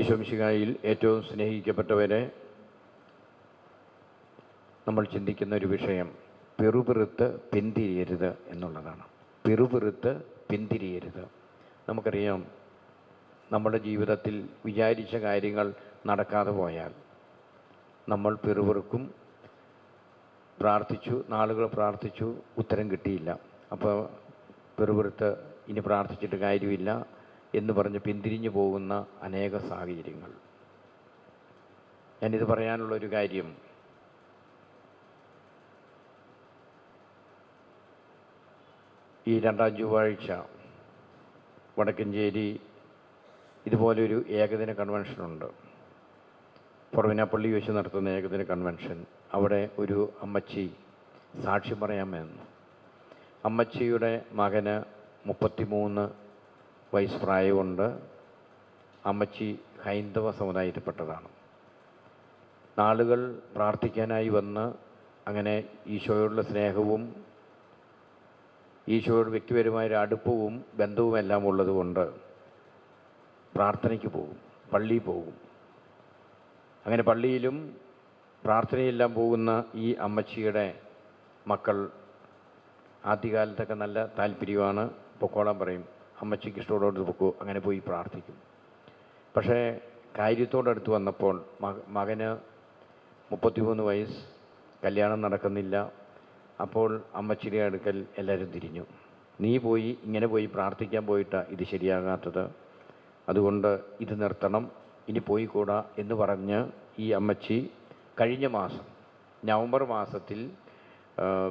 ഈശോമിശികായിൽ ഏറ്റവും സ്നേഹിക്കപ്പെട്ടവരെ നമ്മൾ ചിന്തിക്കുന്ന ഒരു വിഷയം പിറുപിറുത്ത് പിന്തിരിയരുത് എന്നുള്ളതാണ്. പിറുപിറുത്ത് പിന്തിരിയരുത്. നമുക്കറിയാം നമ്മുടെ ജീവിതത്തിൽ വിചാരിച്ച കാര്യങ്ങൾ നടക്കാതെ പോയാൽ നമ്മൾ പിറുപിറുക്കും. പ്രാർത്ഥിച്ചു നാളുകൾ പ്രാർത്ഥിച്ചു ഉത്തരം കിട്ടിയില്ല. അപ്പോൾ പിറുപിറുത്ത് ഇനി പ്രാർത്ഥിച്ചിട്ട് കാര്യമില്ല. എന്ന് പറഞ്ഞ് പിന്തിരിഞ്ഞു പോകുന്ന അനേക സാഹചര്യങ്ങൾ. ഞാനിത് പറയാനുള്ള ഒരു കാര്യം. ഈ രണ്ടാം ചൊവ്വാഴ്ച വടക്കഞ്ചേരി ഇതുപോലൊരു ഏകദിന കൺവെൻഷനുണ്ട്. പുറവിനാപ്പള്ളി വെച്ച് നടത്തുന്ന ഏകദിന കൺവെൻഷൻ. അവിടെ ഒരു അമ്മച്ചി സാക്ഷ്യം പറയാമെന്ന് അമ്മച്ചിയുടെ മകന് മുപ്പത്തിമൂന്ന് വയസ്സ് പ്രായമുണ്ട് അമ്മച്ചി ഹൈന്ദവ സമുദായത്തിൽപ്പെട്ടതാണ്. നാളുകൾ പ്രാർത്ഥിക്കാനായി വന്ന് അങ്ങനെ ഈശോയോടുള്ള സ്നേഹവും ഈശോയോട് വ്യക്തിപരമായ ഒരു അടുപ്പവും ബന്ധവും എല്ലാം ഉള്ളതുകൊണ്ട് പ്രാർത്ഥനയ്ക്ക് പോകും പള്ളിയിൽ പോകും. അങ്ങനെ പള്ളിയിലും പ്രാർത്ഥനയെല്ലാം പോകുന്ന ഈ അമ്മച്ചിയുടെ മക്കൾ ആദ്യകാലത്തൊക്കെ നല്ല താല്പര്യമാണ്. പൊക്കോളാൻ പറയും. അമ്മച്ചിക്ക് ഇഷ്ടമുള്ളോട് പൊക്കോ. അങ്ങനെ പോയി പ്രാർത്ഥിക്കും. പക്ഷേ കാര്യത്തോടടുത്ത് വന്നപ്പോൾ മക മകന് മുപ്പത്തിമൂന്ന് വയസ്സ് കല്യാണം നടക്കുന്നില്ല. അപ്പോൾ അമ്മച്ചിയുടെ അടുക്കൽ എല്ലാവരും തിരിഞ്ഞു. നീ പോയി ഇങ്ങനെ പോയി പ്രാർത്ഥിക്കാൻ പോയിട്ടാണ് ഇത് ശരിയാകാത്തത്. അതുകൊണ്ട് ഇത് നിർത്തണം. ഇനി പോയിക്കൂടാ എന്ന് പറഞ്ഞ് ഈ അമ്മച്ചി കഴിഞ്ഞ മാസം നവംബർ മാസത്തിൽ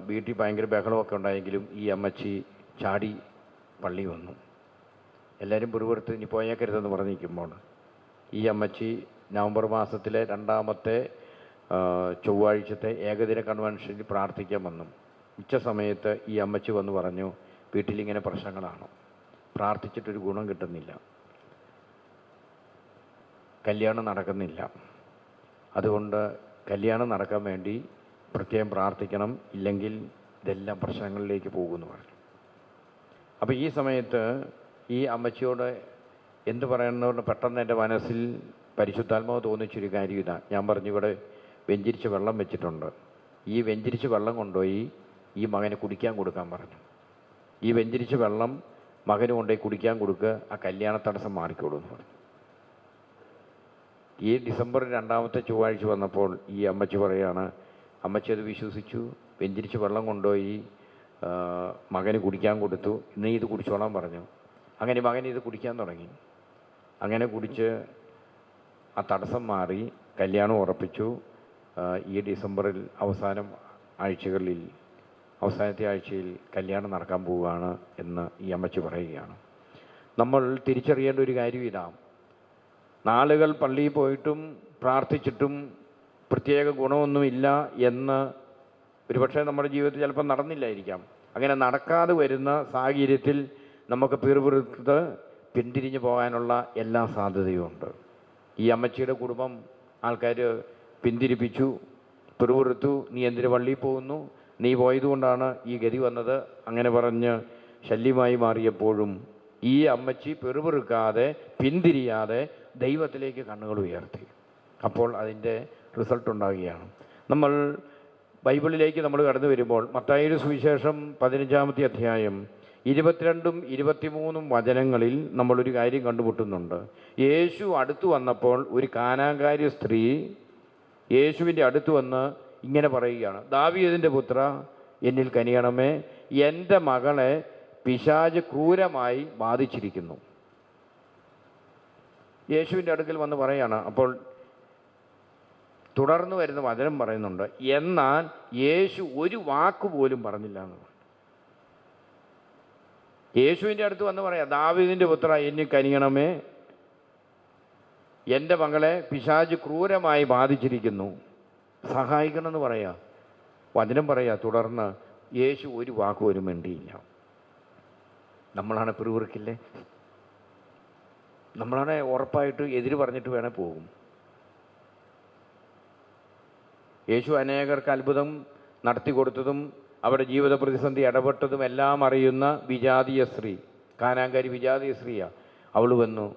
വീട്ടിൽ ഭയങ്കര ബഹളമൊക്കെ ഉണ്ടായെങ്കിലും ഈ അമ്മച്ചി ചാടി പള്ളി വന്നു. എല്ലാവരും പുറപുറത്ത് ഇനി പോയേക്കരുതെന്ന് പറഞ്ഞിരിക്കുമ്പോൾ ഈ അമ്മച്ചി നവംബർ മാസത്തിലെ രണ്ടാമത്തെ ചൊവ്വാഴ്ചത്തെ ഏകദിന കൺവെൻഷനിൽ പ്രാർത്ഥിക്കാൻ വന്നു. ഉച്ച സമയത്ത് ഈ അമ്മച്ചി വന്ന് പറഞ്ഞു വീട്ടിലിങ്ങനെ പ്രശ്നങ്ങളാണ്? പ്രാർത്ഥിച്ചിട്ടൊരു ഗുണം കിട്ടുന്നില്ല. കല്യാണം നടക്കുന്നില്ല. അതുകൊണ്ട് കല്യാണം നടക്കാൻ വേണ്ടി പ്രത്യേകം പ്രാർത്ഥിക്കണം. ഇല്ലെങ്കിൽ ഇതെല്ലാം പ്രശ്നങ്ങളിലേക്ക് പോകുമെന്ന് പറഞ്ഞു. അപ്പോൾ ഈ സമയത്ത് ഈ അമ്മച്ചിയോട് എന്ത് പറയുന്നതുകൊണ്ട് പെട്ടെന്ന് എന്റെ മനസ്സിൽ പരിശുദ്ധാത്മാവ് തോന്നിച്ചൊരു കാര്യം ഇതാ. ഞാൻ പറഞ്ഞു ഇവിടെ വെഞ്ചിരിച്ച് വെള്ളം വെച്ചിട്ടുണ്ട്. ഈ വെഞ്ചിരിച്ച് വെള്ളം കൊണ്ടുപോയി ഈ മകന് കുടിക്കാൻ കൊടുക്കാൻ പറഞ്ഞു. ഈ വെഞ്ചിരിച്ച് വെള്ളം മകന് കൊണ്ടുപോയി കുടിക്കാൻ കൊടുക്കുക ആ കല്യാണ തടസ്സം മാറിക്കോളൂ എന്ന് പറഞ്ഞു. ഈ ഡിസംബർ രണ്ടാമത്തെ ചൊവ്വാഴ്ച വന്നപ്പോൾ ഈ അമ്മച്ചി പറയാണ് അമ്മച്ചി അത് വിശ്വസിച്ചു. വെഞ്ചിരിച്ച് വെള്ളം കൊണ്ടുപോയി മകന് കുടിക്കാൻ കൊടുത്തു. നീ ഇത് കുടിച്ചോളാൻ പറഞ്ഞു. അങ്ങനെ മകൻ ഇത് കുടിക്കാൻ തുടങ്ങി. അങ്ങനെ കുടിച്ച് ആ തടസ്സം മാറി കല്യാണം ഉറപ്പിച്ചു. ഈ ഡിസംബറിൽ അവസാനം ആഴ്ചകളിൽ അവസാനത്തെ ആഴ്ചയിൽ കല്യാണം നടക്കാൻ പോവുകയാണ് എന്ന് ഈ അമ്മച്ചി പറയുകയാണ്. നമ്മൾ തിരിച്ചറിയേണ്ട ഒരു കാര്യം ഇതാ. നാളുകൾ പള്ളിയിൽ പോയിട്ടും പ്രാർത്ഥിച്ചിട്ടും പ്രത്യേക ഗുണമൊന്നുമില്ല എന്ന് ഒരുപക്ഷെ നമ്മുടെ ജീവിതത്തിൽ ചിലപ്പോൾ നടന്നില്ലായിരിക്കാം. അങ്ങനെ നടക്കാതെ വരുന്ന സാഹചര്യത്തിൽ നമുക്ക് പിറുപിറുത്ത് പിന്തിരിഞ്ഞു പോകാനുള്ള എല്ലാ സാധ്യതയുമുണ്ട് ഈ അമ്മച്ചിയുടെ കുടുംബം ആൾക്കാർ പിന്തിരിപ്പിച്ചു പിറുപിറുത്തു നീ എന്തിനു പള്ളിയിൽ പോകുന്നു നീ പോയതുകൊണ്ടാണ് ഈ ഗതി വന്നത് അങ്ങനെ പറഞ്ഞ് ശല്യമായി മാറിയപ്പോഴും ഈ അമ്മച്ചി പെറുപെറുക്കാതെ പിന്തിരിയാതെ ദൈവത്തിലേക്ക് കണ്ണുകൾ ഉയർത്തി. അപ്പോൾ അതിന്റെ റിസൾട്ട് ഉണ്ടാകുകയാണ് നമ്മൾ ബൈബിളിലേക്ക് നമ്മൾ കടന്നു വരുമ്പോൾ മത്തായൊരു സുവിശേഷം പതിനഞ്ചാമത്തെ അധ്യായം ഇരുപത്തിരണ്ടും ഇരുപത്തിമൂന്നും വചനങ്ങളിൽ നമ്മളൊരു കാര്യം കണ്ടുമുട്ടുന്നുണ്ട് യേശു അടുത്തു വന്നപ്പോൾ ഒരു കാനാകാര്യ സ്ത്രീ യേശുവിന്റെ അടുത്ത് വന്ന് ഇങ്ങനെ പറയുകയാണ് ദാവീദിന്റെ പുത്ര എന്നിൽ കനിയണമേ എന്റെ മകളെ പിശാജ് ക്രൂരമായി ബാധിച്ചിരിക്കുന്നു യേശുവിന്റെ അടുക്കൽ വന്ന് പറയുകയാണ് അപ്പോൾ തുടർന്ന് വരുന്ന വചനം പറയുന്നുണ്ട് എന്നാൽ യേശു ഒരു വാക്ക് പോലും പറഞ്ഞില്ല എന്ന്. യേശുവിന്റെ അടുത്ത് വന്ന് പറയാം ദാവീദിന്റെ പുത്ര എന്നെ കനിയണമേ. എന്റെ മകളെ പിശാജ് ക്രൂരമായി ബാധിച്ചിരിക്കുന്നു. സഹായിക്കണമെന്ന് പറയാം. വചനം പറയാം തുടർന്ന് യേശു ഒരു വാക്ക് ഒരു മിണ്ടിയില്ല. നമ്മളാണ് പിറുവിറുക്കില്ലേ നമ്മളാണ് ഉറപ്പായിട്ട് എതിര് പറഞ്ഞിട്ട് വേണേൽ പോകും. യേശു അനേകർക്ക് അത്ഭുതം നടത്തി കൊടുത്തതും അവരുടെ ജീവിത പ്രതിസന്ധി ഇടപെട്ടതും എല്ലാം അറിയുന്ന വിജാതീയ സ്ത്രീ. കാനാങ്കാരി വിജാതീയ സ്ത്രീയാ. അവൾ വന്നു.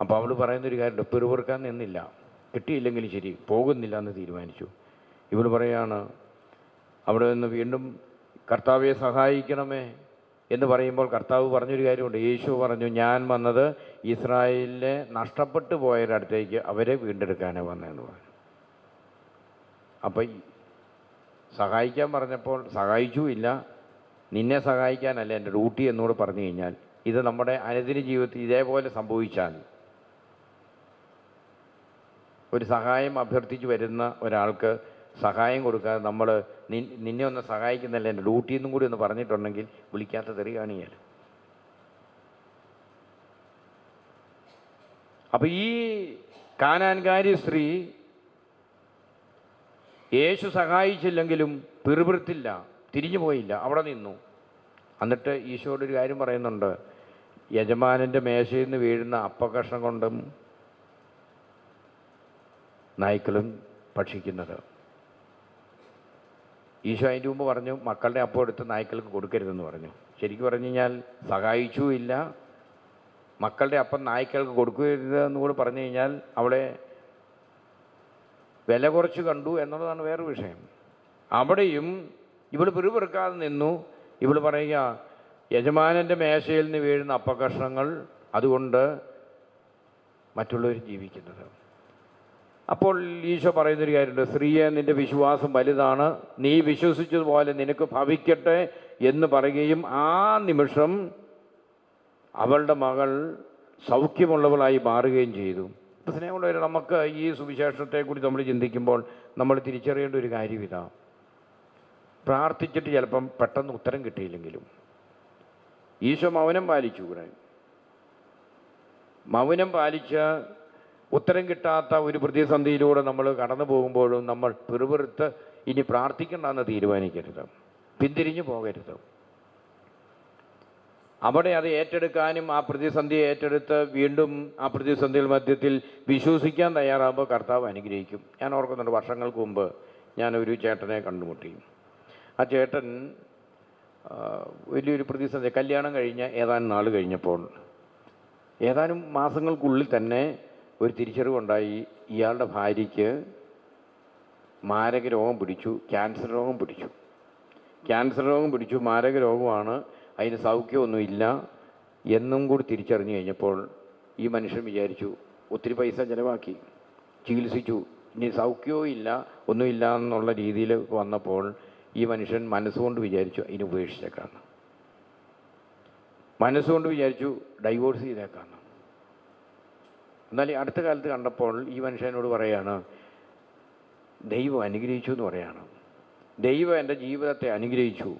അപ്പോൾ അവൾ പറയുന്നൊരു കാര്യമുണ്ട്. പിറുപിറുക്കാൻ നിന്നില്ല. കിട്ടിയില്ലെങ്കിലും ശരി പോകുന്നില്ല എന്ന് തീരുമാനിച്ചു. ഇവൾ പറയാണ് അവിടെ നിന്ന് വീണ്ടും കർത്താവെ സഹായിക്കണമേ എന്ന് പറയുമ്പോൾ കർത്താവ് പറഞ്ഞൊരു കാര്യമുണ്ട്. യേശു പറഞ്ഞു ഞാൻ വന്നത് ഇസ്രായേലിലെ നഷ്ടപ്പെട്ടു പോയവരുടെ അവരെ വീണ്ടെടുക്കാനാണ് വന്നതെന്ന് പറഞ്ഞു. അപ്പം സഹായിക്കാൻ പറഞ്ഞപ്പോൾ സഹായിച്ചു ഇല്ല. നിന്നെ സഹായിക്കാനല്ല എന്റെ ഡ്യൂട്ടി എന്നോട് പറഞ്ഞു കഴിഞ്ഞാൽ ഇത് നമ്മുടെ അനുദിന ജീവിതത്തിൽ ഇതേപോലെ സംഭവിച്ചാൽ ഒരു സഹായം അഭ്യർത്ഥിച്ച് വരുന്ന ഒരാൾക്ക് സഹായം കൊടുക്കാതെ നമ്മൾ നിന്നെ ഒന്ന് സഹായിക്കുന്നില്ല എന്റെ ഡ്യൂട്ടി എന്നും കൂടി ഒന്ന് പറഞ്ഞിട്ടുണ്ടെങ്കിൽ വിളിക്കാത്ത തെറി കാണിയാൽ. അപ്പോൾ ഈ കാനാൻകാരി സ്ത്രീ യേശു സഹായിച്ചില്ലെങ്കിലും പിറുപിറുത്തില്ല തിരിഞ്ഞു പോയില്ല അവിടെ നിന്നു. എന്നിട്ട് ഈശോയുടെ ഒരു കാര്യം പറയുന്നുണ്ട്. യജമാനന്റെ മേശയിൽ നിന്ന് വീഴുന്ന അപ്പകഷ്ണം കൊണ്ടും നായ്ക്കളും ഭക്ഷിക്കുന്നത്. ഈശോ അതിന്റെ മുമ്പ് പറഞ്ഞു മക്കളുടെ അപ്പം എടുത്ത് നായ്ക്കൾക്ക് കൊടുക്കരുതെന്ന് പറഞ്ഞു. ശരിക്കും പറഞ്ഞു കഴിഞ്ഞാൽ സഹായിച്ചുമില്ല. മക്കളുടെ അപ്പം നായ്ക്കൾക്ക് കൊടുക്കരുത് എന്ന് കൂടി പറഞ്ഞു കഴിഞ്ഞാൽ അവളെ വില കുറച്ച് കണ്ടു എന്നുള്ളതാണ് വേറെ വിഷയം. അവിടെയും ഇവൾ പിറുപിറുക്കാതെ നിന്നു. ഇവൾ പറയുക യജമാനന്റെ മേശയിൽ നിന്ന് വീഴുന്ന അപ്പകഷ്ണങ്ങൾ അതുകൊണ്ട് മറ്റുള്ളവർ ജീവിക്കുന്നത്. അപ്പോൾ ഈശോ പറയുന്നൊരു കാര്യമുണ്ട് സ്ത്രീയെ നിന്റെ വിശ്വാസം വലുതാണ്. നീ വിശ്വസിച്ചതുപോലെ നിനക്ക് ഭവിക്കട്ടെ എന്ന് പറയുകയും ആ നിമിഷം അവളുടെ മകൾ സൗഖ്യമുള്ളവളായി മാറുകയും ചെയ്തു. സ്നേഹമുള്ളവർ നമുക്ക് ഈ സുവിശേഷത്തെക്കുറിച്ച് നമ്മൾ ചിന്തിക്കുമ്പോൾ നമ്മൾ തിരിച്ചറിയേണ്ട ഒരു കാര്യം ഇതാ. പ്രാർത്ഥിച്ചിട്ട് ചിലപ്പം പെട്ടെന്ന് ഉത്തരം കിട്ടിയില്ലെങ്കിലും. ഈശോ മൗനം പാലിച്ചു ഇവിടെ മൗനം പാലിച്ച് ഉത്തരം കിട്ടാത്ത ഒരു പ്രതിസന്ധിയിലൂടെ നമ്മൾ കടന്നു പോകുമ്പോഴും നമ്മൾ പിറുപിറുത്ത് ഇനി പ്രാർത്ഥിക്കണ്ടെന്ന് തീരുമാനിക്കരുത്. പിന്തിരിഞ്ഞു പോകരുത്. അവിടെ അത് ഏറ്റെടുക്കാനും ആ പ്രതിസന്ധിയെ ഏറ്റെടുത്ത് വീണ്ടും ആ പ്രതിസന്ധിയിൽ മധ്യത്തിൽ വിശ്വസിക്കാൻ തയ്യാറാകുമ്പോൾ കർത്താവ് അനുഗ്രഹിക്കും. ഞാൻ ഓർക്കുന്നുണ്ട് വർഷങ്ങൾക്ക് മുമ്പ് ഞാനൊരു ചേട്ടനെ കണ്ടുമുട്ടി. ആ ചേട്ടൻ വലിയൊരു പ്രതിസന്ധി. കല്യാണം കഴിഞ്ഞ ഏതാനും നാൾ കഴിഞ്ഞപ്പോൾ ഏതാനും മാസങ്ങൾക്കുള്ളിൽ തന്നെ ഒരു തിരിച്ചറിവുണ്ടായി. ഇയാളുടെ ഭാര്യയ്ക്ക് മാരക രോഗം പിടിച്ചു ക്യാൻസർ രോഗം പിടിച്ചു. ക്യാൻസർ രോഗം പിടിച്ചു മാരക രോഗമാണ് അതിന് സൗഖ്യമൊന്നുമില്ല എന്നും കൂടി തിരിച്ചറിഞ്ഞു കഴിഞ്ഞപ്പോൾ ഈ മനുഷ്യൻ വിചാരിച്ചു ഒത്തിരി പൈസ ചിലവാക്കി ചികിത്സിച്ചു. ഇനി സൗഖ്യവും ഇല്ല ഒന്നുമില്ല എന്നുള്ള രീതിയിൽ വന്നപ്പോൾ ഈ മനുഷ്യൻ മനസ്സുകൊണ്ട് വിചാരിച്ചു അതിന് ഉപേക്ഷിച്ചേക്കാന്ന്. മനസ്സുകൊണ്ട് വിചാരിച്ചു ഡൈവോഴ്സ് ചെയ്തേക്കാന്ന്. എന്നാൽ ഈ അടുത്ത കാലത്ത് കണ്ടപ്പോൾ ഈ മനുഷ്യനോട് പറയാണ് ദൈവം അനുഗ്രഹിച്ചു എന്ന് പറയാണ്. ദൈവം എന്റെ ജീവിതത്തെ അനുഗ്രഹിച്ചു.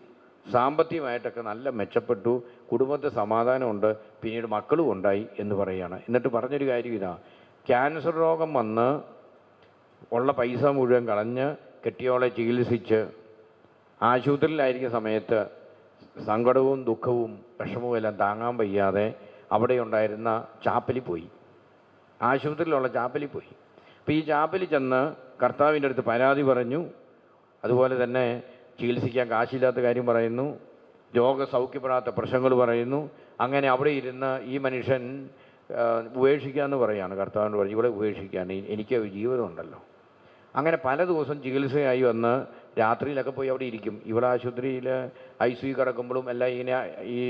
സാമ്പത്തികമായിട്ടൊക്കെ നല്ല മെച്ചപ്പെട്ടു കുടുംബത്തെ സമാധാനമുണ്ട് പിന്നീട് മക്കളും ഉണ്ടായി എന്ന് പറയുകയാണ്. എന്നിട്ട് പറഞ്ഞൊരു കാര്യം ഇതാ. ക്യാൻസർ രോഗം വന്ന് ഉള്ള പൈസ മുഴുവൻ കളഞ്ഞ് കെട്ടിയോളെ ചികിത്സിച്ച് ആശുപത്രിയിലായിരിക്കുന്ന സമയത്ത് സങ്കടവും ദുഃഖവും വിഷമവും എല്ലാം താങ്ങാൻ വയ്യാതെ അവിടെ ഉണ്ടായിരുന്ന ചാപ്പലി പോയി. ആശുപത്രിയിലുള്ള ചാപ്പലി പോയി. അപ്പോൾ ഈ ചാപ്പലി ചെന്ന് കർത്താവിന്റെ അടുത്ത് പരാതി പറഞ്ഞു. അതുപോലെ തന്നെ ചികിത്സിക്കാൻ കാശില്ലാത്ത കാര്യം പറയുന്നു. രോഗസൗഖ്യപ്പെടാത്ത പ്രശ്നങ്ങൾ പറയുന്നു. അങ്ങനെ അവിടെ ഇരുന്ന് ഈ മനുഷ്യൻ ഉപേക്ഷിക്കാമെന്ന് പറയാണ്. കർത്താവിനോട് പറഞ്ഞു ഇവിടെ ഉപേക്ഷിക്കുകയാണ് എനിക്ക് ജീവിതമുണ്ടല്ലോ അങ്ങനെ പല ദിവസം ചികിത്സയായി വന്ന് രാത്രിയിലൊക്കെ പോയി അവിടെ ഇരിക്കും. ഇവിടെ ആശുപത്രിയിൽ ഐ സി കിടക്കുമ്പോഴും എല്ലാം ഇങ്ങനെ ഈ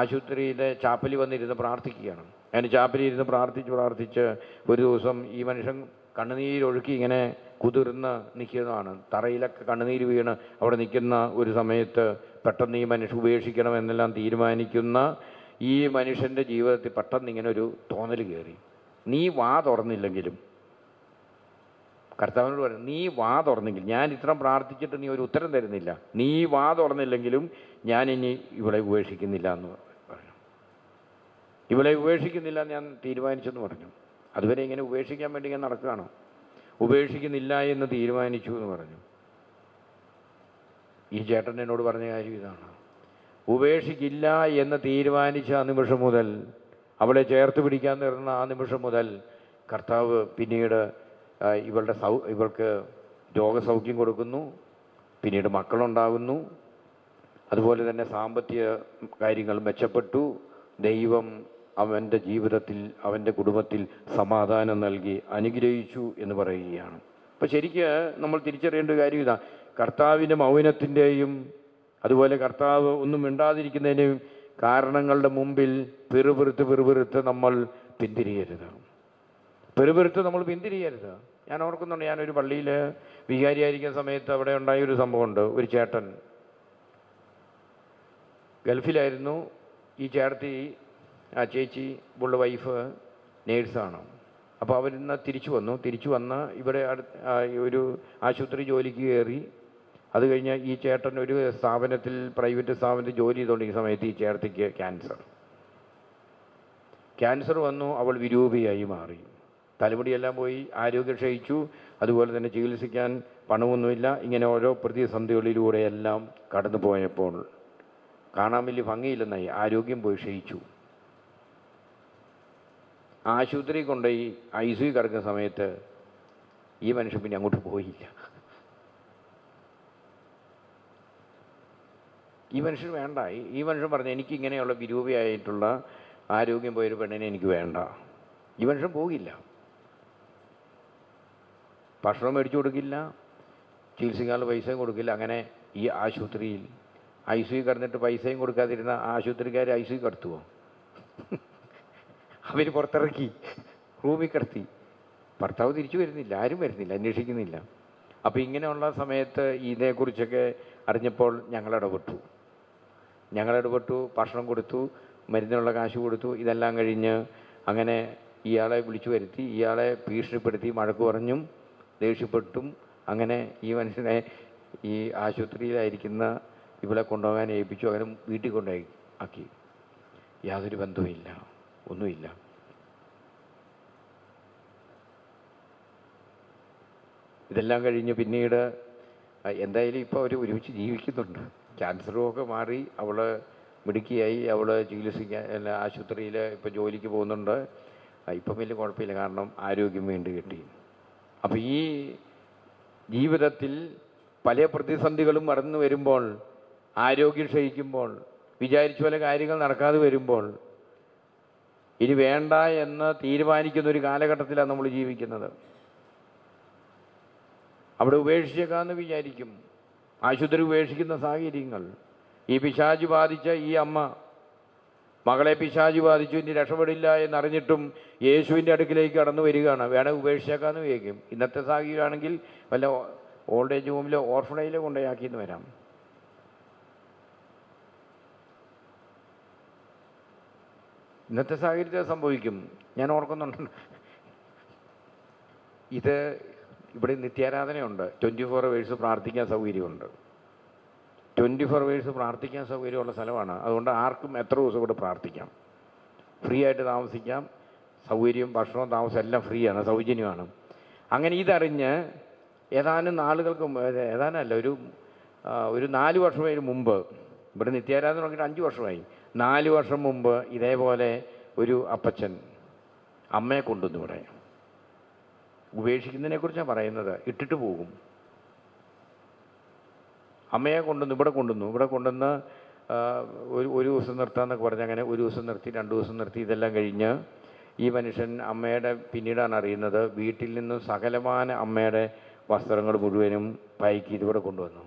ആശുപത്രിയിലെ ചാപ്പലി വന്നിരുന്ന് പ്രാർത്ഥിക്കുകയാണ്. അതിന് ചാപ്പലി ഇരുന്ന് പ്രാർത്ഥിച്ച് പ്രാർത്ഥിച്ച് ഒരു ദിവസം ഈ മനുഷ്യൻ കണ്ണുനീരൊഴുക്കി ഇങ്ങനെ കുതിർന്ന് നിൽക്കുന്നതാണ്. തറയിലൊക്കെ കണ്ണുനീര് വീണ് അവിടെ നിൽക്കുന്ന ഒരു സമയത്ത് പെട്ടെന്ന് ഈ മനുഷ്യൻ ഉപേക്ഷിക്കണം എന്നെല്ലാം തീരുമാനിക്കുന്ന ഈ മനുഷ്യന്റെ ജീവിതത്തിൽ പെട്ടെന്ന് ഇങ്ങനെ ഒരു തോന്നൽ കയറി. നീ വാ തുറന്നില്ലെങ്കിലും കർത്താവിനോട് പറഞ്ഞു നീ വാ തുറന്നെങ്കിൽ ഞാൻ ഇത്ര പ്രാർത്ഥിച്ചിട്ട് നീ ഒരു ഉത്തരം തരുന്നില്ല. നീ വാ തുറന്നില്ലെങ്കിലും ഞാൻ ഇനി ഇവിടെ ഉപേക്ഷിക്കുന്നില്ല എന്ന് പറഞ്ഞു. ഇവിടെ ഉപേക്ഷിക്കുന്നില്ല ഞാൻ തീരുമാനിച്ചെന്ന് പറഞ്ഞു. അതുവരെ ഇങ്ങനെ ഉപേക്ഷിക്കാൻ വേണ്ടി ഇങ്ങനെ നടക്കുകയാണോ? ഉപേക്ഷിക്കുന്നില്ല എന്ന് തീരുമാനിച്ചു എന്ന് പറഞ്ഞു. ഈ ചേട്ടൻ എന്നോട് പറഞ്ഞ കാര്യം ഇതാണ്. ഉപേക്ഷിക്കില്ല എന്ന് തീരുമാനിച്ച ആ നിമിഷം മുതൽ അവളെ ചേർത്ത് പിടിക്കാൻ നേർന്ന ആ നിമിഷം മുതൽ കർത്താവ് പിന്നീട് ഇവളുടെ സൗ ഇവൾക്ക് രോഗസൗഖ്യം കൊടുക്കുന്നു പിന്നീട് മക്കളുണ്ടാകുന്നു അതുപോലെ തന്നെ സാമ്പത്തിക കാര്യങ്ങൾ മെച്ചപ്പെട്ടു ദൈവം അവന്റെ ജീവിതത്തിൽ അവന്റെ കുടുംബത്തിൽ സമാധാനം നൽകി അനുഗ്രഹിച്ചു എന്ന് പറയുകയാണ്. അപ്പോൾ ശരിക്ക് നമ്മൾ തിരിച്ചറിയേണ്ട കാര്യം ഇതാ. കർത്താവിന്റെ മൗനത്തിന്റെയും അതുപോലെ കർത്താവ് ഒന്നും മിണ്ടാതിരിക്കുന്നതിന്റെയും കാരണങ്ങളുടെ മുമ്പിൽ പെറുപെറുത്ത് പെറുപെറുത്ത് നമ്മൾ പിന്തിരിയരുത്. പെറുപെറുത്ത് നമ്മൾ പിന്തിരിയരുത്. ഞാൻ ഓർക്കുന്നുണ്ട് ഞാനൊരു പള്ളിയിൽ വികാരിയായിരിക്കുന്ന സമയത്ത് അവിടെ ഉണ്ടായ ഒരു സംഭവമുണ്ട്. ഒരു ചേട്ടൻ. ഗൾഫിലായിരുന്നു. ഈ ചേർത്തി ആ ചേച്ചി ഉള്ള വൈഫ് നേഴ്സാണ്. അപ്പോൾ അവരിന്ന് തിരിച്ചു വന്നു. തിരിച്ചു വന്ന് ഇവിടെ ഒരു ആശുപത്രി ജോലിക്ക് കയറി. അത് കഴിഞ്ഞ് ഈ ചേട്ടൻ ഒരു സ്ഥാപനത്തിൽ പ്രൈവറ്റ് സ്ഥാപനത്തിൽ ജോലി ചെയ്തുകൊണ്ടിരിക്കുന്ന സമയത്ത് ഈ ചേട്ടത്തിക്ക് ക്യാൻസർ. ക്യാൻസർ വന്നു അവൾ വിരൂപയായി മാറി. തലമുടിയെല്ലാം പോയി ആരോഗ്യം ക്ഷയിച്ചു. അതുപോലെ തന്നെ ചികിത്സിക്കാൻ പണമൊന്നുമില്ല. ഇങ്ങനെ ഓരോ പ്രതിസന്ധികളിലൂടെയെല്ലാം കടന്നു പോയപ്പോൾ കാണാൻ വലിയ ഭംഗിയില്ലെന്നായി. ആരോഗ്യം പോയി ക്ഷയിച്ചു. ആശുപത്രി കൊണ്ടുപോയി ഐ സി കിടക്കുന്ന സമയത്ത് ഈ മനുഷ്യൻ പിന്നെ അങ്ങോട്ട് പോയില്ല. ഈ മനുഷ്യൻ വേണ്ട. ഈ- മനുഷ്യൻ പറഞ്ഞു എനിക്ക് ഇങ്ങനെയുള്ള വിരൂപയായിട്ടുള്ള ആരോഗ്യം പോയൊരു പെണ്ണിനെ എനിക്ക് വേണ്ട. ഈ മനുഷ്യൻ പോകില്ല. ഭക്ഷണം മേടിച്ചു കൊടുക്കില്ല. ചികിത്സിക്കാനുള്ള പൈസയും കൊടുക്കില്ല. അങ്ങനെ ഈ ആശുപത്രിയിൽ ഐ സി കിടന്നിട്ട് പൈസയും കൊടുക്കാതിരുന്ന ആശുപത്രിക്കാർ ഐ സി കടത്തുമോ അവർ പുറത്തിറക്കി. റൂമിൽ കിടത്തി. ഭർത്താവ് തിരിച്ചു വരുന്നില്ല. ആരും വരുന്നില്ല. അന്വേഷിക്കുന്നില്ല. അപ്പോൾ ഇങ്ങനെയുള്ള സമയത്ത് ഇതിനെക്കുറിച്ചൊക്കെ അറിഞ്ഞപ്പോൾ ഞങ്ങൾ ഇടപെട്ടു ഭക്ഷണം കൊടുത്തു മരുന്നിനുള്ള കാശ് കൊടുത്തു ഇതെല്ലാം കഴിഞ്ഞ് അങ്ങനെ ഇയാളെ വിളിച്ചു വരുത്തി ഇയാളെ ഭീഷണിപ്പെടുത്തി മഴക്ക് പറഞ്ഞും ദേഷ്യപ്പെട്ടും അങ്ങനെ ഈ മനുഷ്യനെ ഈ ആശുപത്രിയിലായിരിക്കുന്ന ഇവളെ കൊണ്ടുപോകാൻ ഏൽപ്പിച്ചു. അങ്ങനെ വീട്ടിൽ കൊണ്ടുപോയി ആക്കി. യാതൊരു ബന്ധവുമില്ല. ഒന്നുമില്ല. ഇതെല്ലാം കഴിഞ്ഞ് പിന്നീട് എന്തായാലും ഇപ്പോൾ അവർ ഒരുമിച്ച് ജീവിക്കുന്നുണ്ട്. ക്യാൻസറും ഒക്കെ മാറി അവൾ മിടുക്കിയായി അവൾ ചികിത്സിക്കാൻ ആശുപത്രിയിൽ ഇപ്പോൾ ജോലിക്ക് പോകുന്നുണ്ട്. ഇപ്പം വലിയ കുഴപ്പമില്ല കാരണം ആരോഗ്യം വീണ്ടും കിട്ടി. അപ്പോൾ ഈ ജീവിതത്തിൽ പല പ്രതിസന്ധികളും മറന്നു വരുമ്പോൾ ആരോഗ്യം ക്ഷയിക്കുമ്പോൾ വിചാരിച്ച പോലെ കാര്യങ്ങൾ നടക്കാതെ വരുമ്പോൾ ഇനി വേണ്ട എന്ന് തീരുമാനിക്കുന്ന ഒരു കാലഘട്ടത്തിലാണ് നമ്മൾ ജീവിക്കുന്നത്. അവിടെ ഉപേക്ഷിച്ചേക്കാന്ന് വിചാരിക്കും. ആശുപത്രി ഉപേക്ഷിക്കുന്ന സാഹചര്യങ്ങൾ. ഈ പിശാജ് ബാധിച്ച ഈ അമ്മ മകളെ പിശാജ് ബാധിച്ചു ഇനി രക്ഷപ്പെടില്ല എന്നറിഞ്ഞിട്ടും യേശുവിന്റെ അടുക്കിലേക്ക് കടന്നു വരികയാണ്. വേണേൽ ഉപേക്ഷിച്ചേക്കാന്ന് വിചാരിക്കും. ഇന്നത്തെ സാഹചര്യമാണെങ്കിൽ വല്ല ഓൾഡ് ഏജ് ഹോമിലോ ഓർഫണയിലോ കൊണ്ടുപോയാക്കിയെന്ന് വരാം. ഇന്നത്തെ സാഹചര്യത്തിൽ സംഭവിക്കും. ഞാൻ ഓർക്കുന്നുണ്ട്. ഇത് ഇവിടെ നിത്യാരാധനയുണ്ട്. ട്വന്റി ഫോർ വേഴ്സ് പ്രാർത്ഥിക്കാൻ സൗകര്യമുണ്ട്. ട്വന്റി ഫോർ അവേഴ്സ് പ്രാർത്ഥിക്കാൻ സൗകര്യമുള്ള സ്ഥലമാണ്. അതുകൊണ്ട് ആർക്കും എത്ര ദിവസം ഇവിടെ പ്രാർത്ഥിക്കാം. ഫ്രീ ആയിട്ട് താമസിക്കാം. സൗകര്യം ഭക്ഷണവും താമസം എല്ലാം ഫ്രീ ആണ് സൗജന്യമാണ്. അങ്ങനെ ഇതറിഞ്ഞ് ഏതാനും നാളുകൾക്ക് ഏതാനല്ല ഒരു ഒരു നാല് വർഷമായി മുമ്പ് ഇവിടെ നിത്യാരാധന തുടങ്ങിയിട്ട് അഞ്ച് വർഷമായി. നാല് വർഷം മുമ്പ് ഇതേപോലെ ഒരു അപ്പച്ചൻ അമ്മയെ കൊണ്ടുവന്നു ഇവിടെ ഉപേക്ഷിക്കുന്നതിനെ കുറിച്ചാണ് പറയുന്നത്. ഇട്ടിട്ട് പോകും. അമ്മയെ കൊണ്ടുവന്നു ഇവിടെ കൊണ്ടുവന്നു. ഇവിടെ കൊണ്ടുവന്ന് ഒരു ഒരു ദിവസം നിർത്താമെന്നൊക്കെ പറഞ്ഞ് അങ്ങനെ ഒരു ദിവസം നിർത്തി രണ്ട് ദിവസം നിർത്തി ഇതെല്ലാം കഴിഞ്ഞ് ഈ മനുഷ്യൻ അമ്മയുടെ പിന്നീടാണ് അറിയുന്നത്. വീട്ടിൽ നിന്നും സകലമാന അമ്മയുടെ വസ്ത്രങ്ങൾ മുഴുവനും പൈക്ക് ഇതിവിടെ കൊണ്ടുവന്നു.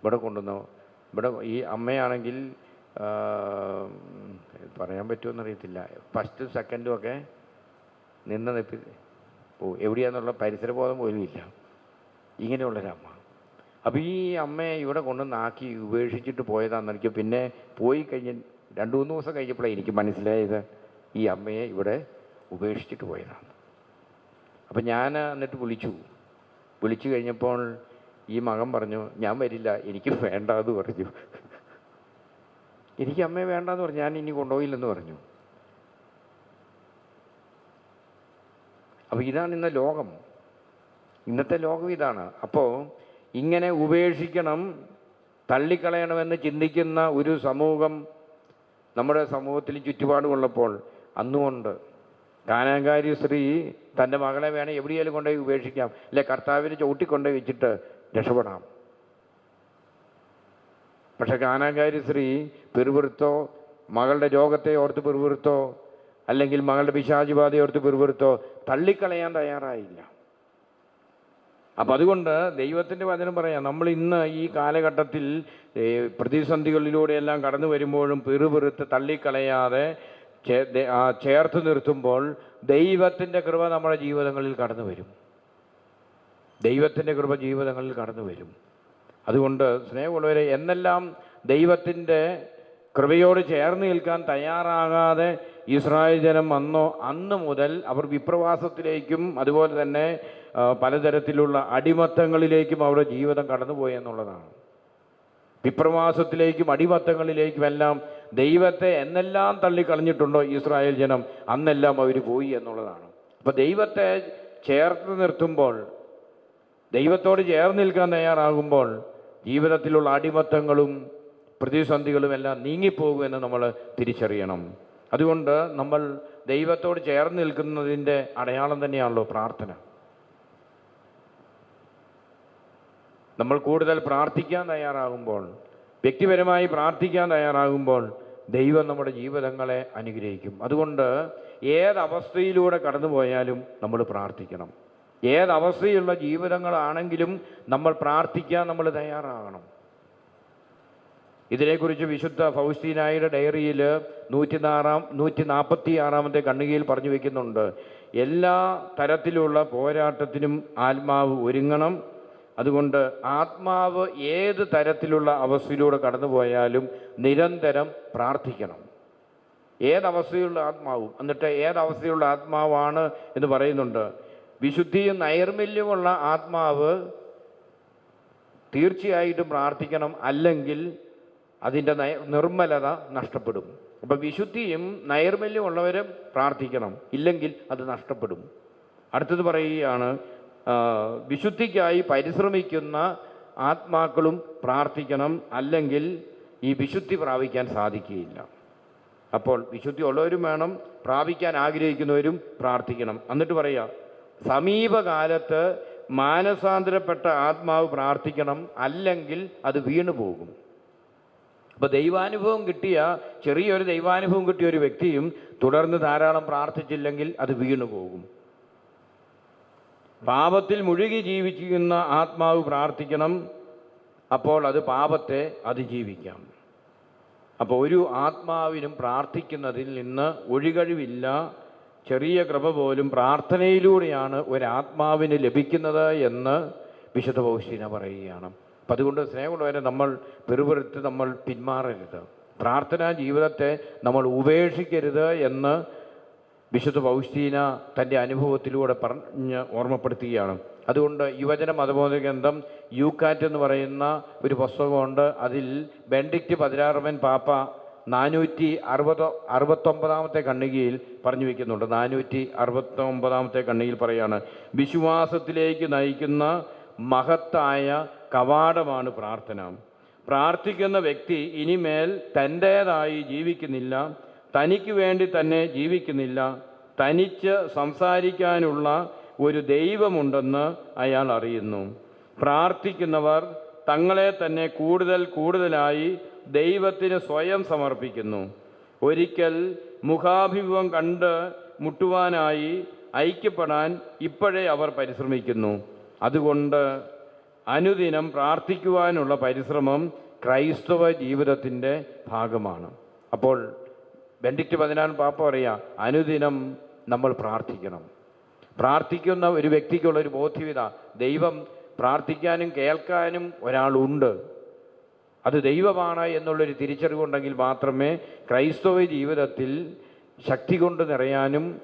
ഇവിടെ കൊണ്ടുവന്നു. ഇവിടെ ഈ അമ്മയാണെങ്കിൽ പറയാൻ പറ്റുമെന്നറിയത്തില്ല ഫസ്റ്റും സെക്കൻഡും ഒക്കെ നിന്ന് നിപ്പി ഓ എവിടെയാന്നുള്ള പരിസരബോധം പോലും ഇല്ല. ഇങ്ങനെയുള്ളൊരമ്മ അപ്പോൾ ഈ അമ്മയെ ഇവിടെ കൊണ്ടുവന്നാക്കി ഉപേക്ഷിച്ചിട്ട് പോയതാണെന്ന് എനിക്ക് പിന്നെ പോയി കഴിഞ്ഞ് രണ്ട് മൂന്ന് ദിവസം കഴിഞ്ഞപ്പോഴാണ് എനിക്ക് മനസ്സിലായത് ഈ അമ്മയെ ഇവിടെ ഉപേക്ഷിച്ചിട്ട് പോയതാണ് അപ്പം ഞാൻ എന്നിട്ട് വിളിച്ചു. വിളിച്ചു കഴിഞ്ഞപ്പോൾ ഈ മകൻ പറഞ്ഞു ഞാൻ വരില്ല എനിക്ക് വേണ്ട എന്ന് പറഞ്ഞു. എനിക്ക് അമ്മയെ വേണ്ടെന്ന് പറഞ്ഞു. ഞാൻ ഇനി കൊണ്ടുപോയില്ലെന്ന് പറഞ്ഞു. അപ്പോൾ ഇതാണ് ഇന്ന ലോകം. ഇന്നത്തെ ലോകം ഇതാണ്. അപ്പോൾ ഇങ്ങനെ ഉപേക്ഷിക്കണം തള്ളിക്കളയണമെന്ന് ചിന്തിക്കുന്ന ഒരു സമൂഹം നമ്മുടെ സമൂഹത്തിൽ ചുറ്റുപാടുമുള്ളപ്പോൾ അന്നുകൊണ്ട് കാനാകാരി സ്ത്രീ തന്റെ മകളെ വേണേൽ എവിടെയെങ്കിലും കൊണ്ടുപോയി ഉപേക്ഷിക്കാം. അല്ലെ കർത്താവിന് ചവിട്ടിക്കൊണ്ടുപോയി വെച്ചിട്ട് രക്ഷപ്പെടാം. പക്ഷെ കാനാകാരി സ്ത്രീ പിറുപിറുത്തോ മകളുടെ രോഗത്തെ ഓർത്ത് പിറുപിറുത്തോ അല്ലെങ്കിൽ മകളുടെ പിശാചിബാധയെ ഓർത്ത് പിറുപിറുത്തോ തള്ളിക്കളയാൻ തയ്യാറായില്ല. അപ്പം അതുകൊണ്ട് ദൈവത്തിന്റെ വചനം പറയാം നമ്മൾ ഇന്ന് ഈ കാലഘട്ടത്തിൽ പ്രതിസന്ധികളിലൂടെയെല്ലാം കടന്നു വരുമ്പോഴും പിറുപിറുത്ത് തള്ളിക്കളയാതെ ചേർത്ത് നിർത്തുമ്പോൾ ദൈവത്തിന്റെ കൃപ നമ്മുടെ ജീവിതങ്ങളിൽ കടന്നു വരും. ദൈവത്തിന്റെ കൃപ ജീവിതങ്ങളിൽ കടന്നു വരും. അതുകൊണ്ട് സ്നേഹമുള്ളവരെ എന്നെല്ലാം ദൈവത്തിന്റെ കൃപയോട് ചേർന്ന് നിൽക്കാൻ തയ്യാറാകാതെ ഇസ്രായേൽ ജനം വന്നോ അന്ന് മുതൽ അവർ വിപ്രവാസത്തിലേക്കും അതുപോലെ തന്നെ പലതരത്തിലുള്ള അടിമത്തങ്ങളിലേക്കും അവരുടെ ജീവിതം കടന്നുപോയി എന്നുള്ളതാണ്. വിപ്രവാസത്തിലേക്കും അടിമത്തങ്ങളിലേക്കും എല്ലാം ദൈവത്തെ എന്നെല്ലാം തള്ളിക്കളഞ്ഞിട്ടുണ്ടോ ഇസ്രായേൽ ജനം? അന്നെല്ലാം അവർ പോയി എന്നുള്ളതാണ്. അപ്പോൾ ദൈവത്തെ ചേർത്ത് നിർത്തുമ്പോൾ ദൈവത്തോട് ചേർന്ന് നിൽക്കാൻ തയ്യാറാകുമ്പോൾ ജീവിതത്തിലുള്ള അടിമത്തങ്ങളും പ്രതിസന്ധികളും എല്ലാം നീങ്ങിപ്പോകുമെന്ന് നമ്മൾ തിരിച്ചറിയണം. അതുകൊണ്ട് നമ്മൾ ദൈവത്തോട് ചേർന്ന് നിൽക്കുന്നതിന്റെ അടയാളം തന്നെയാണല്ലോ പ്രാർത്ഥന. നമ്മൾ കൂടുതൽ പ്രാർത്ഥിക്കാൻ തയ്യാറാകുമ്പോൾ വ്യക്തിപരമായി പ്രാർത്ഥിക്കാൻ തയ്യാറാകുമ്പോൾ ദൈവം നമ്മുടെ ജീവിതങ്ങളെ അനുഗ്രഹിക്കും. അതുകൊണ്ട് ഏതവസ്ഥയിലൂടെ കടന്നുപോയാലും നമ്മൾ പ്രാർത്ഥിക്കണം. ഏതവസ്ഥയിലുള്ള ജീവിതങ്ങളാണെങ്കിലും നമ്മൾ പ്രാർത്ഥിക്കാൻ നമ്മൾ തയ്യാറാകണം. ഇതിനെക്കുറിച്ച് വിശുദ്ധ ഫൗസ്റ്റീനായുടെ ഡയറിയിൽ നൂറ്റിനാറാം നൂറ്റി നാൽപ്പത്തി ആറാമത്തെ കണ്ണികയിൽ പറഞ്ഞു വയ്ക്കുന്നുണ്ട് എല്ലാ തരത്തിലുള്ള പോരാട്ടത്തിനും ആത്മാവ് ഒരുങ്ങണം. അതുകൊണ്ട് ആത്മാവ് ഏത് തരത്തിലുള്ള അവസ്ഥയിലൂടെ കടന്നുപോയാലും നിരന്തരം പ്രാർത്ഥിക്കണം. ഏതവസ്ഥയുള്ള ആത്മാവും എന്നിട്ട് ഏതവസ്ഥയുള്ള ആത്മാവാണ് എന്ന് പറയുന്നുണ്ട്. വിശുദ്ധിയും നൈർമല്യമുള്ള ആത്മാവ് തീർച്ചയായിട്ടും പ്രാർത്ഥിക്കണം അല്ലെങ്കിൽ അതിന്റെ നിർമ്മലത നഷ്ടപ്പെടും. അപ്പോൾ വിശുദ്ധിയും നൈർമല്യം ഉള്ളവരും പ്രാർത്ഥിക്കണം ഇല്ലെങ്കിൽ അത് നഷ്ടപ്പെടും. അടുത്തത് പറയുകയാണ് വിശുദ്ധിക്കായി പരിശ്രമിക്കുന്ന ആത്മാക്കളും പ്രാർത്ഥിക്കണം അല്ലെങ്കിൽ ഈ വിശുദ്ധി പ്രാപിക്കാൻ സാധിക്കുകയില്ല. അപ്പോൾ വിശുദ്ധി ഉള്ളവരും വേണം പ്രാപിക്കാൻ ആഗ്രഹിക്കുന്നവരും പ്രാർത്ഥിക്കണം. എന്നിട്ട് പറയുക സമീപകാലത്ത് മാനസാന്തരപ്പെട്ട ആത്മാവ് പ്രാർത്ഥിക്കണം അല്ലെങ്കിൽ അത് വീണു പോകും. അപ്പോൾ ദൈവാനുഭവം കിട്ടിയ ചെറിയൊരു ദൈവാനുഭവം കിട്ടിയ ഒരു വ്യക്തിയും തുടർന്ന് ധാരാളം പ്രാർത്ഥിച്ചില്ലെങ്കിൽ അത് വീണു പോകും. പാപത്തിൽ മുഴുകി ജീവിക്കുന്ന ആത്മാവ് പ്രാർത്ഥിക്കണം അപ്പോൾ അത് പാപത്തെ അതിജീവിക്കാം. അപ്പോൾ ഒരു ആത്മാവിനും പ്രാർത്ഥിക്കുന്നതിൽ നിന്ന് ഒഴികഴിവില്ല ചെറിയ കൃപ പോലും പ്രാർത്ഥനയിലൂടെയാണ് ഒരാത്മാവിന് ലഭിക്കുന്നത് എന്ന് വിശുദ്ധ പൗശീന പറയുകയാണ്. അപ്പം അതുകൊണ്ട് സ്നേഹമുള്ളവരെ നമ്മൾ പെറുപെറുത്ത് നമ്മൾ പിന്മാറരുത്. പ്രാർത്ഥനാ ജീവിതത്തെ നമ്മൾ ഉപേക്ഷിക്കരുത് എന്ന് വിശുദ്ധ പൗസ്റ്റീന തന്റെ അനുഭവത്തിലൂടെ പറഞ്ഞ് ഓർമ്മപ്പെടുത്തുകയാണ്. അതുകൊണ്ട് യുവജന മതബോധ ഗ്രന്ഥം യൂക്കാറ്റ് എന്ന് പറയുന്ന ഒരു പുസ്തകമുണ്ട്. അതിൽ ബെൻഡിക്റ്റ് പതിനാറവൻ പാപ്പ നാനൂറ്റി അറുപത് അറുപത്തൊമ്പതാമത്തെ കണ്ണികയിൽ പറഞ്ഞു വയ്ക്കുന്നുണ്ട് നാനൂറ്റി അറുപത്തൊമ്പതാമത്തെ കണ്ണികയിൽ പറയാണ് വിശ്വാസത്തിലേക്ക് നയിക്കുന്ന മഹത്തായ കവാടമാണ് പ്രാർത്ഥന. പ്രാർത്ഥിക്കുന്ന വ്യക്തി ഇനിമേൽ തന്റേതായി ജീവിക്കുന്നില്ല തനിക്ക് വേണ്ടി തന്നെ ജീവിക്കുന്നില്ല തനിച്ച് സംസാരിക്കാനുള്ള ഒരു ദൈവമുണ്ടെന്ന് അയാൾ അറിയുന്നു. പ്രാർത്ഥിക്കുന്നവർ തങ്ങളെ തന്നെ കൂടുതൽ കൂടുതലായി ദൈവത്തിന് സ്വയം സമർപ്പിക്കുന്നു. ഒരിക്കൽ മുഖാഭിമുഖം കണ്ട് മുട്ടുവാനായി ഐക്യപ്പെടാൻ ഇപ്പോഴേ അവർ പരിശ്രമിക്കുന്നു. അതുകൊണ്ട് അനുദിനം പ്രാർത്ഥിക്കുവാനുള്ള പരിശ്രമം ക്രൈസ്തവ ജീവിതത്തിന്റെ ഭാഗമാണ്. അപ്പോൾ ബെൻഡിക്റ്റ് പതിനാറ് പാപ്പ പറയുക അനുദിനം നമ്മൾ പ്രാർത്ഥിക്കണം. പ്രാർത്ഥിക്കുന്ന ഒരു വ്യക്തിക്കുള്ള ഒരു ബോധ്യവിത ദൈവം പ്രാർത്ഥിക്കാനും കേൾക്കാനും ഒരാളുണ്ട്. അത് ദൈവമാണ് എന്നുള്ളൊരു തിരിച്ചറിവുണ്ടെങ്കിൽ മാത്രമേ ക്രൈസ്തവ ജീവിതത്തിൽ ശക്തി കൊണ്ട് നിറയാനും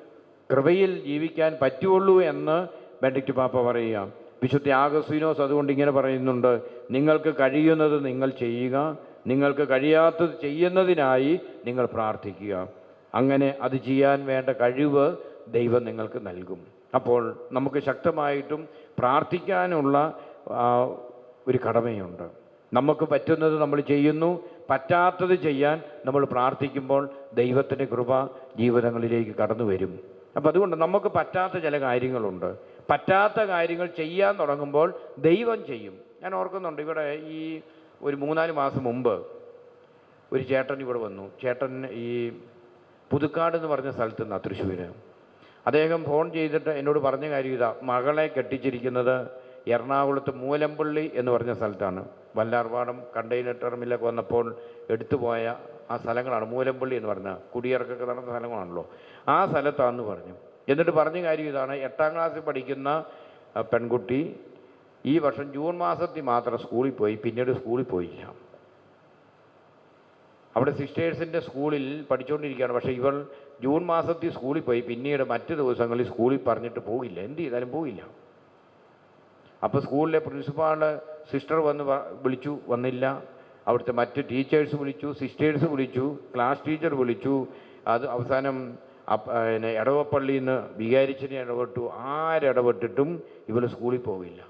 കൃപയിൽ ജീവിക്കാൻ പറ്റുള്ളൂ എന്ന് ബെൻഡിക്റ്റ് പാപ്പ പറയുക. വിശുദ്ധ ആഗസ്വിനോസ് അതുകൊണ്ട് ഇങ്ങനെ പറയുന്നുണ്ട്. നിങ്ങൾക്ക് കഴിയുന്നത് നിങ്ങൾ ചെയ്യുക. നിങ്ങൾക്ക് കഴിയാത്തത് ചെയ്യുന്നതിനായി നിങ്ങൾ പ്രാർത്ഥിക്കുക. അങ്ങനെ അത് ചെയ്യാൻ വേണ്ട കഴിവ് ദൈവം നിങ്ങൾക്ക് നൽകും. അപ്പോൾ നമുക്ക് ശക്തമായിട്ടും പ്രാർത്ഥിക്കാനുള്ള ഒരു കടമയുണ്ട്. നമുക്ക് പറ്റുന്നത് നമ്മൾ ചെയ്യുന്നു. പറ്റാത്തത് ചെയ്യാൻ നമ്മൾ പ്രാർത്ഥിക്കുമ്പോൾ ദൈവത്തിന്റെ കൃപ ജീവിതങ്ങളിലേക്ക് കടന്നു വരും. അപ്പം അതുകൊണ്ട് നമുക്ക് പറ്റാത്ത ചില കാര്യങ്ങളുണ്ട്. പറ്റാത്ത കാര്യങ്ങൾ ചെയ്യാൻ തുടങ്ങുമ്പോൾ ദൈവം ചെയ്യും. ഞാൻ ഓർക്കുന്നുണ്ട് ഇവിടെ ഈ ഒരു മൂന്നാൽ മാസം മുമ്പ് ഒരു ചേട്ടൻ ഇവിടെ വന്നു. ചേട്ടൻ ഈ പുതുക്കാട് എന്ന് പറഞ്ഞ സ്ഥലത്ത് നിന്നാണ് തൃശ്ശൂർ അദ്ദേഹം ഫോൺ ചെയ്തിട്ട് എന്നോട് പറഞ്ഞ കാര്യം ഇതാ. മകളെ കെട്ടിച്ചിരിക്കുന്നത് എറണാകുളത്ത് മൂലമ്പള്ളി എന്ന് പറഞ്ഞ സ്ഥലത്താണ്. വല്ലാർപാടം കണ്ടെയ്നർ ടെർമിലൊക്കെ വന്നപ്പോൾ എടുത്തുപോയ ആ സ്ഥലങ്ങളാണ്. മൂലമ്പള്ളി എന്ന് പറഞ്ഞ കുടിയിറക്കൊക്കെ നടന്ന സ്ഥലങ്ങളാണല്ലോ. ആ സ്ഥലത്താണെന്ന് പറഞ്ഞു. എന്നിട്ട് പറഞ്ഞ കാര്യം ഇതാണ്. എട്ടാം ക്ലാസ്സിൽ പഠിക്കുന്ന പെൺകുട്ടി ഈ വർഷം ജൂൺ മാസത്തിൽ മാത്രം സ്കൂളിൽ പോയി പിന്നീട് സ്കൂളിൽ പോയില്ല. അവിടെ സിസ്റ്റേഴ്സിന്റെ സ്കൂളിൽ പഠിച്ചുകൊണ്ടിരിക്കുകയാണ് പക്ഷേ ഇവൾ ജൂൺ മാസത്തിൽ സ്കൂളിൽ പോയി പിന്നീട് മറ്റു ദിവസങ്ങളിൽ സ്കൂളിൽ പറഞ്ഞിട്ട് പോകില്ല. എന്ത് ചെയ്താലും പോകില്ല. അപ്പോൾ സ്കൂളിലെ പ്രിൻസിപ്പാൾ സിസ്റ്റർ വന്ന് വിളിച്ചു വന്നില്ല. അവിടുത്തെ മറ്റ് ടീച്ചേഴ്സ് വിളിച്ചു സിസ്റ്റേഴ്സ് വിളിച്ചു ക്ലാസ് ടീച്ചർ വിളിച്ചു. അത് അവസാനം പിന്നെ ഇടവപ്പള്ളിയിൽ നിന്ന് വികാരിച്ചിനെ ഇടപെട്ടു. ആരിടപെട്ടിട്ടും ഇവൾ സ്കൂളിൽ പോവില്ല.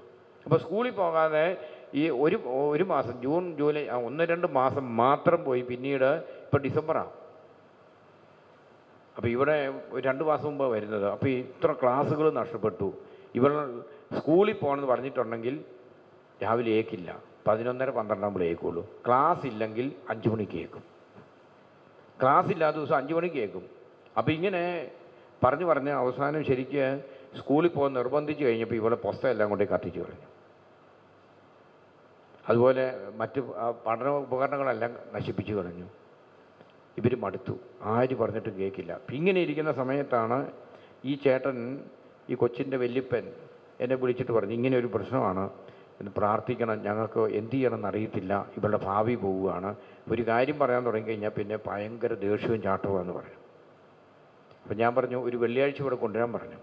അപ്പോൾ സ്കൂളിൽ പോകാതെ ഈ ഒരു ഒരു മാസം ജൂൺ ജൂലൈ ഒന്ന് രണ്ട് മാസം മാത്രം പോയി. പിന്നീട് ഇപ്പം ഡിസംബറാണ് അപ്പോൾ ഇവിടെ രണ്ട് മാസം മുമ്പ് വരുന്നത്. അപ്പോൾ ഇത്ര ക്ലാസ്സുകൾ നഷ്ടപ്പെട്ടു. ഇവൾ സ്കൂളിൽ പോകണമെന്ന് പറഞ്ഞിട്ടുണ്ടെങ്കിൽ രാവിലെ ഏക്കില്ല. പതിനൊന്നര പന്ത്രണ്ടാകുമ്പോൾ ഏക്കുള്ളൂ. ക്ലാസ് ഇല്ലെങ്കിൽ അഞ്ച് മണിക്ക് ഏക്കും. ക്ലാസ് ഇല്ലാത്ത ദിവസം അഞ്ച് മണിക്ക് ഏക്കും. അപ്പോൾ ഇങ്ങനെ പറഞ്ഞു പറഞ്ഞ് അവസാനം ശരിക്ക് സ്കൂളിൽ പോകാൻ നിർബന്ധിച്ച് കഴിഞ്ഞപ്പോൾ ഇവളെ പുസ്തകം എല്ലാം കൊണ്ടേ കത്തിച്ചു കളഞ്ഞു. അതുപോലെ മറ്റ് പഠന ഉപകരണങ്ങളെല്ലാം നശിപ്പിച്ചു കളഞ്ഞു. ഇവർ മടുത്തു. ആര് പറഞ്ഞിട്ടും കേൾക്കില്ല ഇങ്ങനെ ഇരിക്കുന്ന സമയത്താണ് ഈ ചേട്ടൻ ഈ കൊച്ചിന്റെ വല്യപ്പൻ എന്നെ വിളിച്ചിട്ട് പറഞ്ഞു ഇങ്ങനെ ഒരു പ്രശ്നമാണ്. എന്ന് പ്രാർത്ഥിക്കണം. ഞങ്ങൾക്ക് എന്ത് ചെയ്യണമെന്ന് അറിയത്തില്ല. ഇവളുടെ ഭാവി പോവുകയാണ്. ഒരു കാര്യം പറയാൻ തുടങ്ങിക്കഴിഞ്ഞാൽ പിന്നെ ഭയങ്കര ദേഷ്യവും ചാട്ടവുമാണെന്ന് പറഞ്ഞു. അപ്പം ഞാൻ പറഞ്ഞു ഒരു വെള്ളിയാഴ്ച ഇവിടെ കൊണ്ടുവരാൻ പറഞ്ഞു.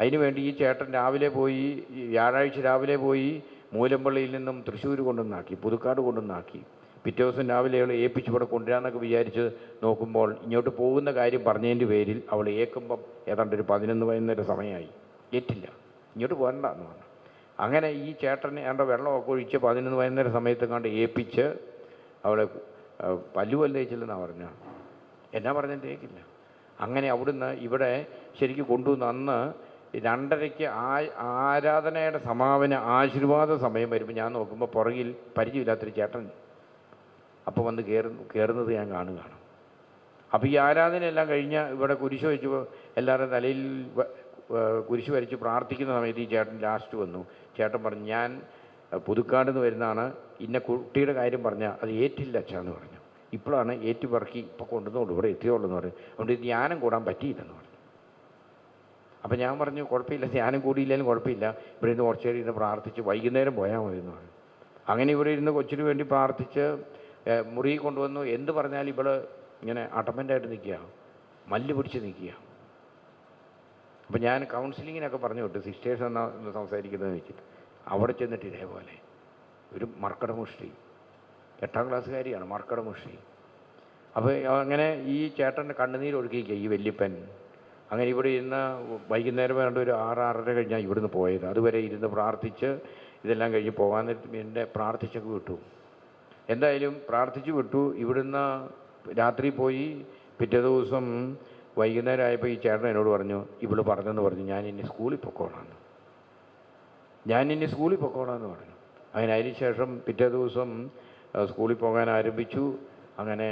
അതിനുവേണ്ടി ഈ ചേട്ടൻ രാവിലെ പോയി വ്യാഴാഴ്ച രാവിലെ പോയി മൂലമ്പള്ളിയിൽ നിന്നും തൃശ്ശൂർ കൊണ്ടുവന്നാക്കി പുതുക്കാട് കൊണ്ടുവന്നാക്കി. പിറ്റേ ദിവസം രാവിലെ അവൾ ഏൽപ്പിച്ച് ഇവിടെ കൊണ്ടുവരാമെന്നൊക്കെ വിചാരിച്ച് നോക്കുമ്പോൾ ഇങ്ങോട്ട് പോകുന്ന കാര്യം പറഞ്ഞതിന്റെ പേരിൽ അവൾ ഏൽക്കുമ്പം ഏതാണ്ട് ഒരു പതിനൊന്ന് വൈകുന്നേരം സമയമായി. ഏറ്റില്ല. ഇങ്ങോട്ട് പോരണ്ട എന്ന് പറഞ്ഞു. അങ്ങനെ ഈ ചേട്ടനെ ഏണ്ട വെള്ളമൊക്കെ ഒഴിച്ച് പതിനൊന്ന് വൈകുന്നേരം സമയത്ത് കണ്ട് ഏൽപ്പിച്ച് അവളെ ആ, പല്ലുവല്ല തേച്ചില്ലെന്നാണ് പറഞ്ഞു എന്നാ പറഞ്ഞിട്ട് ഏക്കില്ല അങ്ങനെ അവിടുന്ന് ഇവിടെ ശരിക്കും കൊണ്ടുവന്ന് അന്ന് രണ്ടരയ്ക്ക് ആ ആരാധനയുടെ സമാപന ആശീർവാദ സമയം വരുമ്പോൾ ഞാൻ നോക്കുമ്പോൾ പുറകിൽ പരിചയമില്ലാത്തൊരു ചേട്ടൻ അപ്പോൾ വന്ന് കയറുന്നു കയറുന്നത് ഞാൻ കാണുകയാണ്. അപ്പോൾ ഈ ആരാധനയെല്ലാം കഴിഞ്ഞ് ഇവിടെ കുരിശ് വെച്ച് എല്ലാവരുടെ തലയിൽ കുരിശ് വരച്ച് പ്രാർത്ഥിക്കുന്ന സമയത്ത് ഈ ചേട്ടൻ ലാസ്റ്റ് വന്നു. ചേട്ടൻ പറഞ്ഞു ഞാൻ പുതുക്കാട് നിന്ന് വരുന്നതാണ്. ഇന്ന കുട്ടിയുടെ കാര്യം പറഞ്ഞാൽ അത് ഏറ്റില്ല അച്ഛാന്ന് പറഞ്ഞു. ഇപ്പോഴാണ് ഏറ്റു പറക്കി ഇപ്പോൾ കൊണ്ടുവന്നോളൂ. ഇവിടെ എത്തിയോളൂ എന്ന് പറഞ്ഞു. അതുകൊണ്ട് ധ്യാനം കൂടാൻ പറ്റിയില്ലെന്ന് പറഞ്ഞു. അപ്പം ഞാൻ പറഞ്ഞു കുഴപ്പമില്ല ധ്യാനം കൂടിയില്ലെങ്കിലും കുഴപ്പമില്ല. ഇവിടെ ഇരുന്ന് കുറച്ചേരി ഇരുന്ന് പ്രാർത്ഥിച്ച് വൈകുന്നേരം പോയാൽ മതി എന്ന് പറഞ്ഞു. അങ്ങനെ ഇവിടെ ഇരുന്ന് കൊച്ചിന് വേണ്ടി പ്രാർത്ഥിച്ച് മുറി കൊണ്ടുവന്നു. എന്ത് പറഞ്ഞാലും ഇവൾ ഇങ്ങനെ അട്ടമന്റായിട്ട് നിൽക്കുക. മല്ല് പിടിച്ച് നിൽക്കുക. അപ്പം ഞാൻ കൗൺസിലിങ്ങിനൊക്കെ പറഞ്ഞു വിട്ടു. സിസ്റ്റേഴ്സ് എന്നാ സംസാരിക്കുന്നത് വെച്ചിട്ട്. അവിടെ ചെന്നിട്ട് ഇതേപോലെ ഒരു മർക്കടമുഷ്ടി എട്ടാം ക്ലാസ്സുകാരിയാണ് മർക്കടമുഷ്ടി അപ്പോൾ അങ്ങനെ ഈ ചേട്ടന്റെ കണ്ണുനീർ ഒഴുക്കിക്ക ഈ വല്യപ്പൻ. അങ്ങനെ ഇവിടെ ഇരുന്ന് വൈകുന്നേരം വേണ്ട ഒരു ആറ് ആറര കഴിഞ്ഞാൽ ഇവിടുന്ന് പോയത്. അതുവരെ ഇരുന്ന് പ്രാർത്ഥിച്ച് ഇതെല്ലാം കഴിഞ്ഞ് പോകാൻ എന്റെ പ്രാർത്ഥിച്ചൊക്കെ വിട്ടു. എന്തായാലും പ്രാർത്ഥിച്ചു വിട്ടു. ഇവിടുന്ന് രാത്രി പോയി പിറ്റേ ദിവസം വൈകുന്നേരം ആയപ്പോൾ ഈ ചേട്ടൻ എന്നോട് പറഞ്ഞു ഇവൾ പറഞ്ഞെന്ന് പറഞ്ഞു ഞാൻ ഇനി സ്കൂളിൽ പൊക്കോളാന്ന്. ഞാൻ ഇനി സ്കൂളിൽ പൊക്കോളാന്ന് പറഞ്ഞു. അങ്ങനെ അതിന് ശേഷം പിറ്റേ ദിവസം സ്കൂളിൽ പോകാൻ ആരംഭിച്ചു. അങ്ങനെ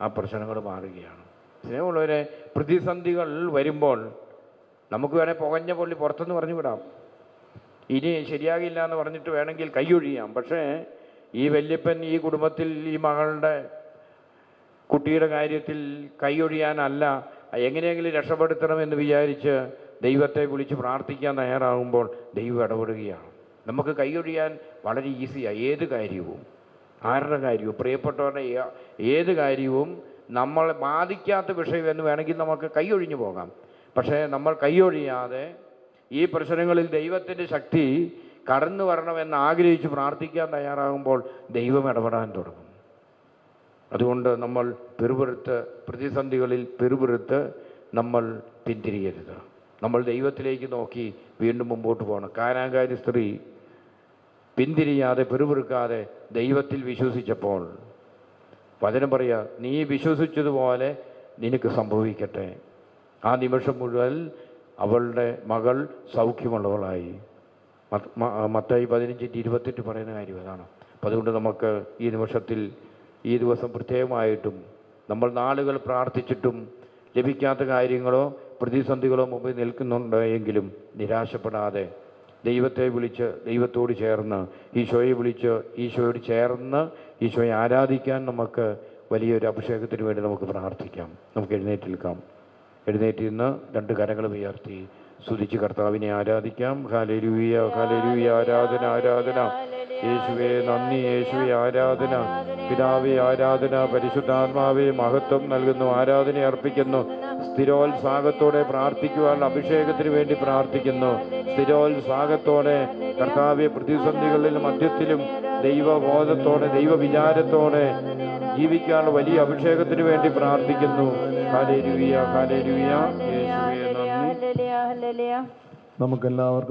ആ പ്രശ്നങ്ങൾ മാറുകയാണ്. സ്നേഹമുള്ളവരെ പ്രതിസന്ധികൾ വരുമ്പോൾ നമുക്ക് വേണേൽ പുകഞ്ഞ പൊള്ളി പുറത്തുനിന്ന് പറഞ്ഞു വിടാം ഇനി ശരിയാകില്ല എന്ന് പറഞ്ഞിട്ട് വേണമെങ്കിൽ കൈയൊഴിയാം. പക്ഷേ ഈ വല്യപ്പൻ ഈ കുടുംബത്തിൽ ഈ മകളുടെ കുട്ടിയുടെ കാര്യത്തിൽ കൈയൊഴിയാനല്ല എങ്ങനെയെങ്കിലും രക്ഷപ്പെടുത്തണമെന്ന് വിചാരിച്ച് ദൈവത്തെ വിളിച്ച് പ്രാർത്ഥിക്കാൻ തയ്യാറാകുമ്പോൾ ദൈവം ഇടപെടുകയാണ്. നമുക്ക് കൈയൊഴിയാൻ വളരെ ഈസിയാണ് ഏത് കാര്യവും. ആരുടെ കാര്യവും? പ്രിയപ്പെട്ടവരുടെ ഏത് കാര്യവും നമ്മൾ ബാധിക്കാത്ത വിഷയം എന്ന് വേണമെങ്കിൽ നമുക്ക് കൈയൊഴിഞ്ഞു പോകാം. പക്ഷേ നമ്മൾ കൈയൊഴിയാതെ ഈ പ്രശ്നങ്ങളിൽ ദൈവത്തിന്റെ ശക്തി കടന്നു വരണമെന്ന് ആഗ്രഹിച്ച് പ്രാർത്ഥിക്കാൻ തയ്യാറാകുമ്പോൾ ദൈവം ഇടപെടാൻ തുടങ്ങും. അതുകൊണ്ട് നമ്മൾ പെറുപെറുത്ത് പ്രതിസന്ധികളിൽ പെറുപെറുത്ത് നമ്മൾ പിന്തിരിയരുത്. നമ്മൾ ദൈവത്തിലേക്ക് നോക്കി വീണ്ടും മുമ്പോട്ട് പോകണം. കാനാകാരി സ്ത്രീ പിന്തിരിയാതെ പെറുപെറുക്കാതെ ദൈവത്തിൽ വിശ്വസിച്ചപ്പോൾ വചനം പറയുക നീ വിശ്വസിച്ചതുപോലെ നിനക്ക് സംഭവിക്കട്ടെ. ആ നിമിഷം മുഴുവൻ അവളുടെ മകൾ സൗഖ്യമുള്ളവളായി. മത്തായി പതിനഞ്ചിന്റെ ഇരുപത്തെട്ട് പറയുന്ന കാര്യം അതാണ്. അപ്പം അതുകൊണ്ട് നമുക്ക് ഈ നിമിഷത്തിൽ ഈ ദിവസം പ്രത്യേകമായിട്ടും നമ്മൾ നാളുകൾ പ്രാർത്ഥിച്ചിട്ടും ലഭിക്കാത്ത കാര്യങ്ങളോ പ്രതിസന്ധികളോ മുമ്പിൽ നിൽക്കുന്നുണ്ട് എങ്കിലും നിരാശപ്പെടാതെ ദൈവത്തെ വിളിച്ച് ദൈവത്തോട് ചേർന്ന് ഈശോയെ വിളിച്ച് ഈശോയോട് ചേർന്ന് ഈശോയെ ആരാധിക്കാൻ നമുക്ക് വലിയൊരു അഭിഷേകത്തിന് വേണ്ടി നമുക്ക് പ്രാർത്ഥിക്കാം. നമുക്ക് എഴുന്നേറ്റ് നിൽക്കാം എഴുന്നേറ്റ് നിന്ന് രണ്ട് കരങ്ങളും ഉയർത്തി സ്തുതിച്ച് കർത്താവിനെ ആരാധിക്കാം. ഹാലരൂയ ഹാലരൂയ ആരാധന ആരാധന. യേശുവെ നന്ദി യേശുവെ ആരാധന. പിതാവെ ആരാധന. പരിശുദ്ധാത്മാവെ മഹത്വം നൽകുന്നു ആരാധന അർപ്പിക്കുന്നു. സ്ഥിരോത്സാഹത്തോടെ പ്രാർത്ഥിക്കുവാനുള്ള അഭിഷേകത്തിന് വേണ്ടി പ്രാർത്ഥിക്കുന്നു. സ്ഥിരോത്സാഹത്തോടെ കർത്താവെ പ്രതിസന്ധികളിലും മധ്യത്തിലും ദൈവബോധത്തോടെ ദൈവവിചാരത്തോടെ ജീവിക്കാനുള്ള വലിയ അഭിഷേകത്തിന് വേണ്ടി പ്രാർത്ഥിക്കുന്നു. Hallelujah hallelujah hallelujah. നമുക്കെല്ലാവർക്കും